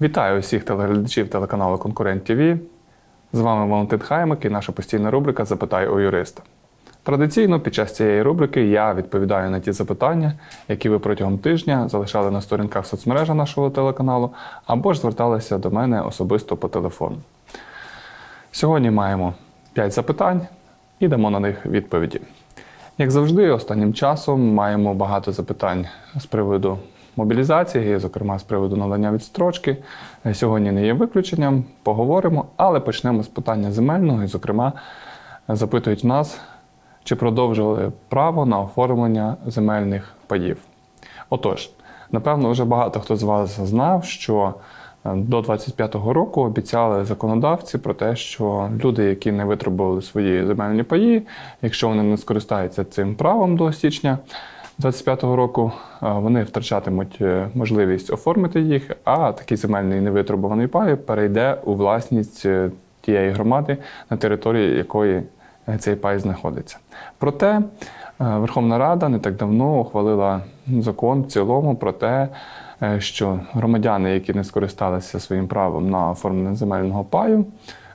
Вітаю усіх телеглядачів телеканалу Конкурент ТВ. З вами Валентин Хаймик і наша постійна рубрика Запитай у юриста. Традиційно під час цієї рубрики я відповідаю на ті запитання, які ви протягом тижня залишали на сторінках соцмережа нашого телеканалу, або ж зверталися до мене особисто по телефону. Сьогодні маємо 5 запитань і дамо на них відповіді. Як завжди, останнім часом маємо багато запитань з приводу мобілізації, зокрема з приводу надання відстрочки. Е, Сьогодні не є виключенням, поговоримо, але почнемо з питання земельного. І, зокрема, запитують нас, чи продовжили право на оформлення земельних паїв. Отож, напевно, вже багато хто з вас знав, що е, до 25-го року обіцяли законодавці про те, що люди, які не витребували свої земельні паї, якщо вони не скористаються цим правом до січня 25-го року, вони втрачатимуть е, можливість оформити їх, а такий земельний невитребуваний пай перейде у власність е, тієї громади, на території якої е, цей пай знаходиться. Проте Верховна Рада не так давно ухвалила закон в цілому про те, що громадяни, які не скористалися своїм правом на оформлення земельного паю,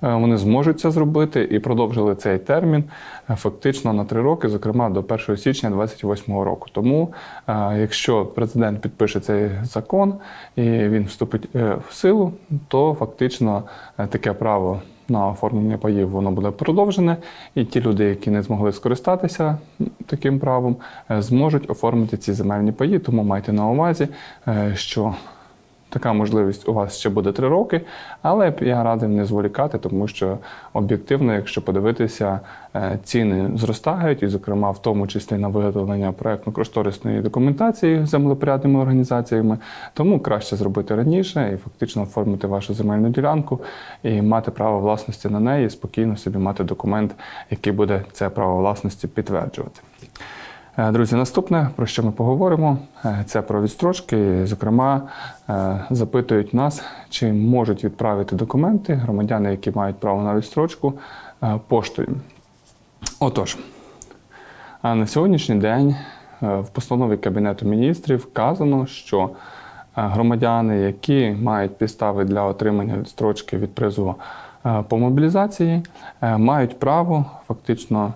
вони зможуть це зробити і продовжили цей термін е, фактично на три роки, зокрема до 1 січня 2028 року. Тому, е, якщо президент підпише цей закон і він вступить е, в силу, то фактично е, таке право на оформлення паїв воно буде продовжене, і ті люди, які не змогли скористатися таким правом, е, зможуть оформити ці земельні паї. Тому майте на увазі, е, що така можливість у вас ще буде три роки, але я радив не зволікати, тому що об'єктивно, якщо подивитися, е, ціни зростають, і, зокрема, в тому числі на виготовлення проектно-кошторисної документації землепорядними організаціями. Тому краще зробити раніше і фактично оформити вашу земельну ділянку і мати право власності на неї, спокійно собі мати документ, який буде це право власності підтверджувати. Е, Друзі, наступне, про що ми поговоримо, е, це про відстрочки. Зокрема, е, запитують нас, чи можуть відправити документи громадяни, які мають право на відстрочку, поштою. Отож, на сьогоднішній день в постанові Кабінету міністрів вказано, що громадяни, які мають підстави для отримання відстрочки від призову по мобілізації, мають право фактично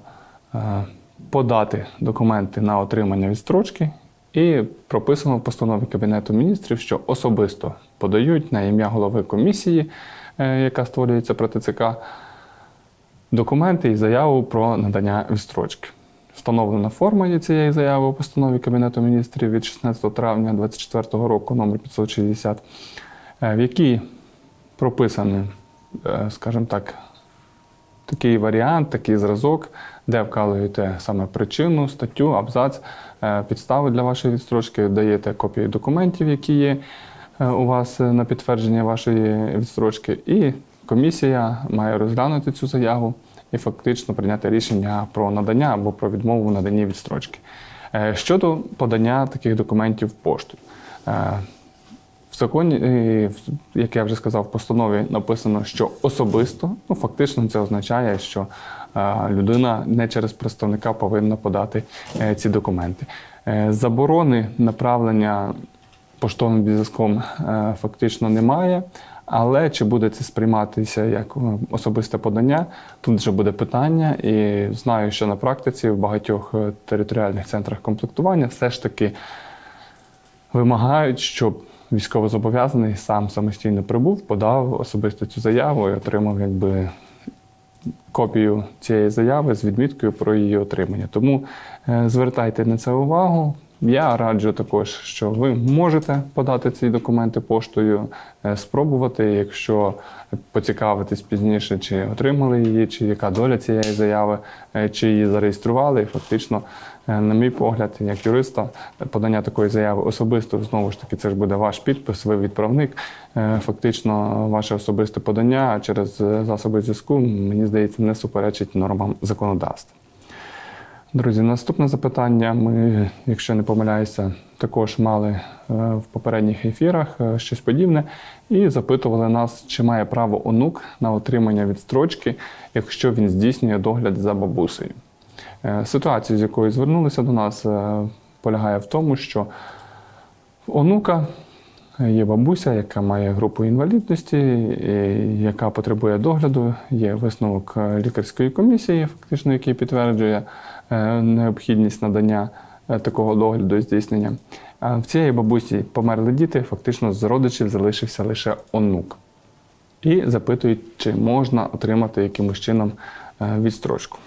подати документи на отримання відстрочки. І прописано в постанові Кабінету міністрів, що особисто подають на ім'я голови комісії, е, яка створюється при ТЦК, документи і заяву про надання відстрочки. Встановлена форма цієї заяви у постанові Кабінету міністрів від 16 травня 2024 року, номер 560, е, в якій прописаний, е, скажімо так, такий варіант, такий зразок, де вказуєте саме причину, статтю, абзац, е, підстави для вашої відстрочки, даєте копії документів, які є е, у вас е, на підтвердження вашої відстрочки, і комісія має розглянути цю заяву і фактично прийняти рішення про надання або про відмову в наданні відстрочки. Щодо подання таких документів поштою. В законі, як я вже сказав, в постанові написано, що особисто, ну фактично це означає, що е, людина не через представника повинна подати е, ці документи. Е, Заборони направлення поштовим зв'язком фактично немає. Але чи буде це сприйматися як особисте подання? Тут вже буде питання, і знаю, що на практиці в багатьох територіальних центрах комплектування все ж таки вимагають, щоб військовозобов'язаний сам самостійно прибув, подав особисто цю заяву і отримав якби копію цієї заяви з відміткою про її отримання. Тому е, звертайте на це увагу. Я раджу також, що ви можете подати ці документи поштою, е, спробувати, якщо поцікавитись пізніше, чи отримали її, чи яка доля цієї заяви, е, чи її зареєстрували. І фактично, е, на мій погляд, як юриста, подання такої заяви особисто знову ж таки, це ж буде ваш підпис, ви відправник. Фактично, ваше особисте подання через засоби зв'язку, мені здається, не суперечить нормам законодавства. Друзі, наступне запитання. Ми, якщо не помиляюся, також мали е, в попередніх ефірах е, щось подібне, і запитували нас, чи має право онук на отримання відстрочки, якщо він здійснює догляд за бабусею. Е, Ситуація, з якою звернулися до нас, полягає в тому, що онука є бабуся, яка має групу інвалідності, яка потребує догляду. Є висновок лікарської комісії, фактично, який підтверджує необхідність надання е, такого догляду і здійснення. В цієї бабусі померли діти, фактично з родичів залишився лише онук. І запитують, чи можна отримати якимось чином е, відстрочку.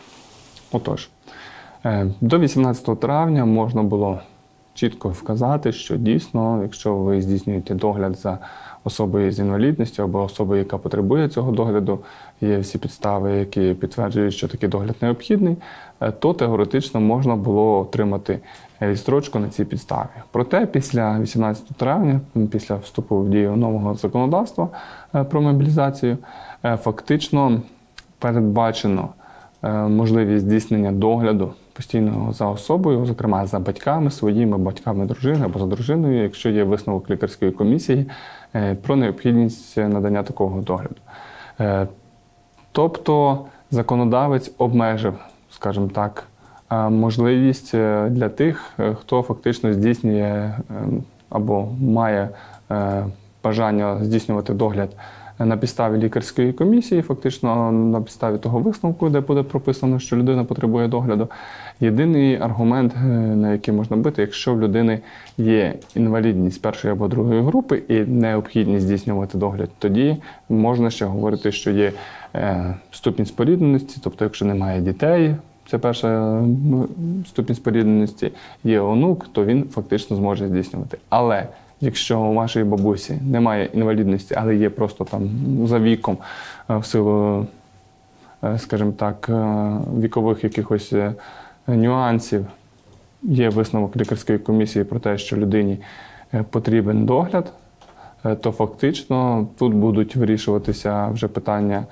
Отож, е, до 18 травня можна було чітко вказати, що дійсно, якщо ви здійснюєте догляд за особою з інвалідністю або особою, яка потребує цього догляду, є всі підстави, які підтверджують, що такий догляд необхідний, е, то теоретично можна було отримати е, відстрочку на цій підставі. Проте після 18 травня, після вступу в дію нового законодавства е, про мобілізацію, фактично передбачено можливість здійснення догляду постійного за особою, зокрема за батьками, своїми батьками дружини або за дружиною, якщо є висновок лікарської комісії е, про необхідність надання такого догляду. Е, Тобто законодавець обмежив, скажімо так, е, можливість для тих, хто фактично здійснює е, або має бажання здійснювати догляд на підставі лікарської комісії, фактично на підставі того висновку, де буде прописано, що людина потребує догляду. Єдиний аргумент, е, на який можна бити, якщо в людини є інвалідність першої або другої групи і необхідність здійснювати догляд, тоді можна ще говорити, що є е, ступінь спорідненості, тобто, якщо немає дітей. Це перша ступінь спорідненості, є онук, то він фактично зможе здійснювати. Але якщо у вашої бабусі немає інвалідності, але є просто там за віком е, в силу, е, скажімо так, е, вікових якихось нюансів, є висновок лікарської комісії про те, що людині потрібен догляд, то фактично тут будуть вирішуватися вже питання,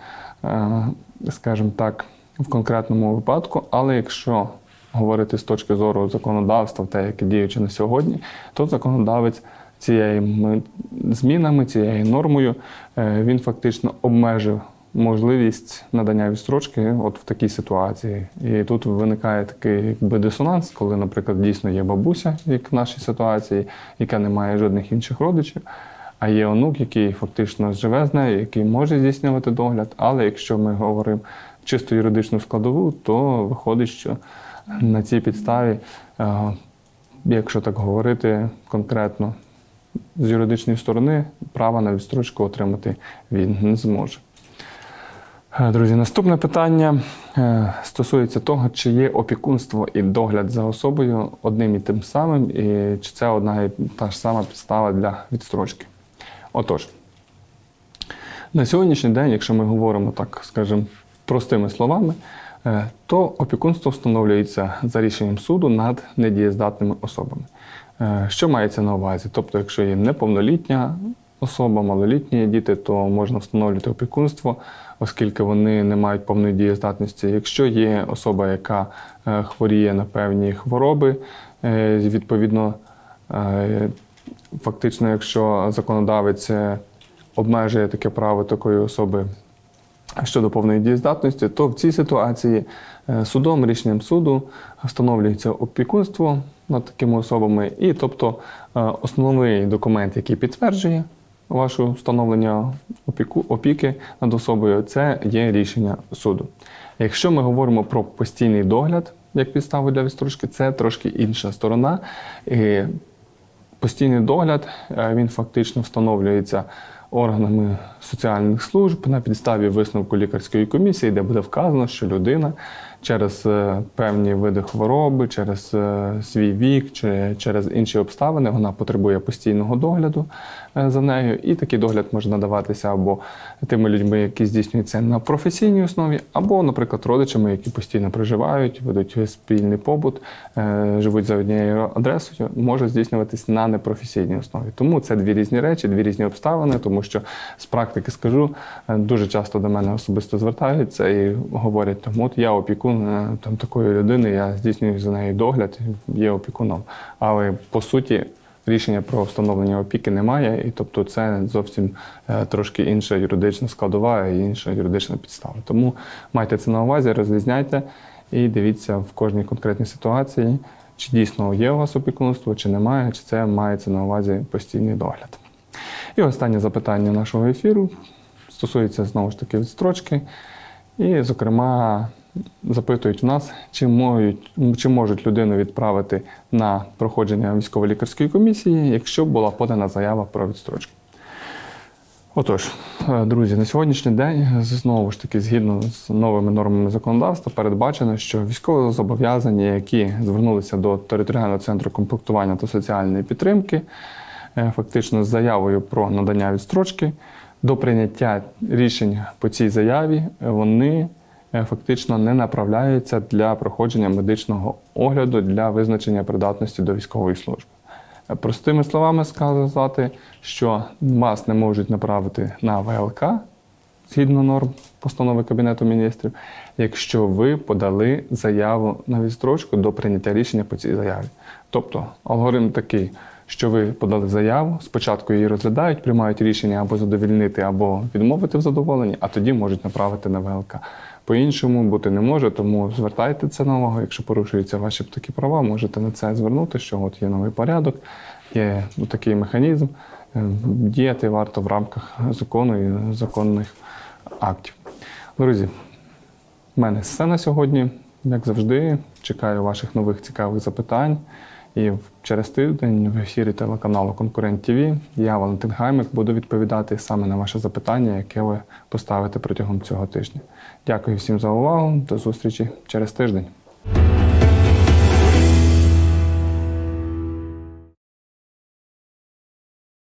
скажімо так, в конкретному випадку. Але якщо говорити з точки зору законодавства, те, яке діюче на сьогодні, то законодавець цією змінами, цією нормою, е, він фактично обмежив можливість надання відстрочки от в такій ситуації. І тут виникає такий якби дисонанс, коли, наприклад, дійсно є бабуся, як в нашій ситуації, яка не має жодних інших родичів. А є онук, який фактично живе з нею, який може здійснювати догляд. Але якщо ми говоримо чисто юридичну складову, то виходить, що на цій підставі, е, якщо так говорити конкретно, з юридичної сторони права на відстрочку отримати він не зможе. Е, Друзі, наступне питання е, стосується того, чи є опікунство і догляд за особою одним і тим самим, і чи це одна і та ж сама підстава для відстрочки. Отож, на сьогоднішній день, якщо ми говоримо так, скажімо, простими словами, то опікунство встановлюється за рішенням суду над недієздатними особами. Е, Що мається на увазі? Тобто, якщо є неповнолітня особа, малолітні діти, то можна встановлювати опікунство, оскільки вони не мають повної дієздатності. Якщо є особа, яка е, хворіє на певні хвороби, е, відповідно, е, фактично, якщо законодавець е, обмежує таке право такої особи щодо повної дієздатності, то в цій ситуації е, судом, рішенням суду встановлюється опікунство над такими особами, і тобто е, основний документ, який підтверджує ваше встановлення опіку, опіки над особою, це є рішення суду. Якщо ми говоримо про постійний догляд як підставу для відстрочки, це трошки інша сторона. І Постійний догляд е, він фактично встановлюється органами соціальних служб на підставі висновку лікарської комісії, де буде вказано, що людина через е, певні види хвороби, через е, свій вік чи через інші обставини вона потребує постійного догляду е, за нею. І такий догляд може надаватися або тими людьми, які здійснюються на професійній основі, або, наприклад, родичами, які постійно проживають, ведуть спільний побут, живуть за однією адресою, може здійснюватись на непрофесійній основі. Тому це дві різні речі, дві різні обставини, тому що з практики скажу, дуже часто до мене особисто звертаються і говорять, там, от я опікун е, там, такої людини, я здійснюю за нею догляд, є опікуном. Але по суті. Рішення про встановлення опіки немає, і тобто це зовсім е, трошки інша юридична складова і інша юридична підстава. Тому майте це на увазі, розрізняйте і дивіться в кожній конкретній ситуації, чи дійсно є у вас опікунство, чи немає, чи це мається на увазі постійний догляд. І останнє запитання нашого ефіру стосується знову ж таки відстрочки. І, зокрема, запитують в нас, чи можуть, чи можуть людину відправити на проходження військово-лікарської комісії, якщо була подана заява про відстрочку. Отож, е, друзі, на сьогоднішній день знову ж таки, згідно з новими нормами законодавства, передбачено, що військовозобов'язані, які звернулися до територіального центру комплектування та соціальної підтримки, е, фактично з заявою про надання відстрочки, до прийняття рішень по цій заяві вони фактично не направляються для проходження медичного огляду для визначення придатності до військової служби. Простими словами сказати, що вас не можуть направити на ВЛК згідно норм постанови Кабінету міністрів, якщо ви подали заяву на відстрочку до прийняття рішення по цій заяві. Тобто алгоритм такий, що ви подали заяву, спочатку її розглядають, приймають рішення або задовільнити, або відмовити в задоволенні, а тоді можуть направити на ВЛК. По-іншому бути не може, тому звертайте це на увагу. Якщо порушуються ваші такі права, можете на це звернути, що от є новий порядок, є такий механізм. Е, Діяти варто в рамках закону і законних актів. Друзі, в мене все на сьогодні. Як завжди, чекаю ваших нових цікавих запитань. І через тиждень в ефірі телеканалу Конкурент ТВ я, Валентин Гаймик, буду відповідати саме на ваше запитання, яке ви поставите протягом цього тижня. Дякую всім за увагу. До зустрічі через тиждень.